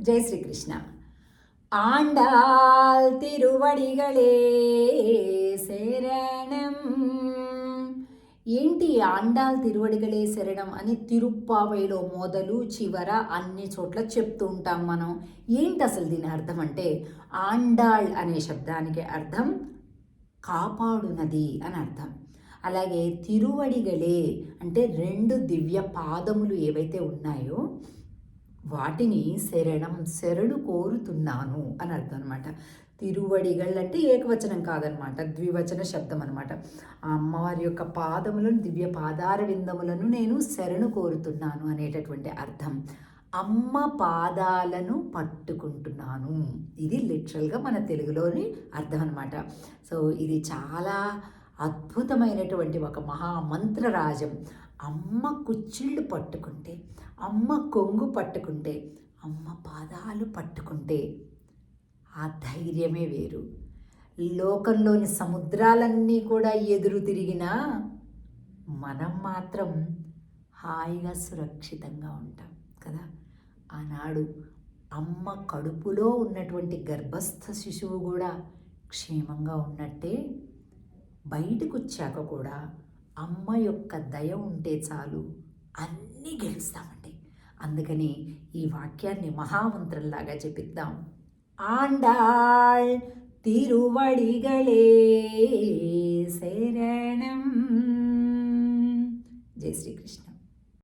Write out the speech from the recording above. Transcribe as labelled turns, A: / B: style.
A: జై శ్రీకృష్ణ. ఆండాల్ திருவடிகளே శరణం. ఏంటి ఆండాల్ తిరువడిగలే శరణం అని తిరుప్పావైలో మొదలు చివర అన్ని చోట్ల చెప్తూ ఉంటాం మనం. ఏంటి అసలు దీని అర్థం అంటే? ఆండాళ్ అనే శబ్దానికి అర్థం కాపాడునది అని అర్థం. అలాగే తిరువడిగలే అంటే రెండు దివ్య పాదములు ఏవైతే ఉన్నాయో వాటిని శరణం శరణు కోరుతున్నాను అని అర్థం అనమాట తిరువడిగల్ అంటే ఏకవచనం కాదనమాట ద్వివచన శబ్దం అనమాట ఆ అమ్మవారి యొక్క పాదములను దివ్య పాదార విందములను నేను శరణు కోరుతున్నాను అనేటటువంటి అర్థం. అమ్మ పాదాలను పట్టుకుంటున్నాను. ఇది లిటరల్గా మన తెలుగులోని అర్థం అనమాట సో ఇది చాలా అద్భుతమైనటువంటి ఒక మహామంత్రరాజం. అమ్మ కుచ్చిళ్ళు పట్టుకుంటే అమ్మ కొంగు పట్టుకుంటే అమ్మ పాదాలు పట్టుకుంటే ఆ ధైర్యమే వేరు. లోకంలోని సముద్రాలన్నీ కూడా ఎదురు తిరిగినా మనం మాత్రం హాయిగా సురక్షితంగా ఉంటాం కదా? ఆనాడు అమ్మ కడుపులో ఉన్నటువంటి గర్భస్థ శిశువు కూడా క్షేమంగా ఉన్నట్టే బయటకు వచ్చాక కూడా అమ్మ యొక్క దయ ఉంటే చాలు అన్నీ గెలుస్తామండి. అందుకని ఈ వాక్యాన్ని మహామంత్రంలాగా చెప్పిద్దాం ఆండాళ్ తిరువడిగలే శరణం. జై శ్రీకృష్ణ.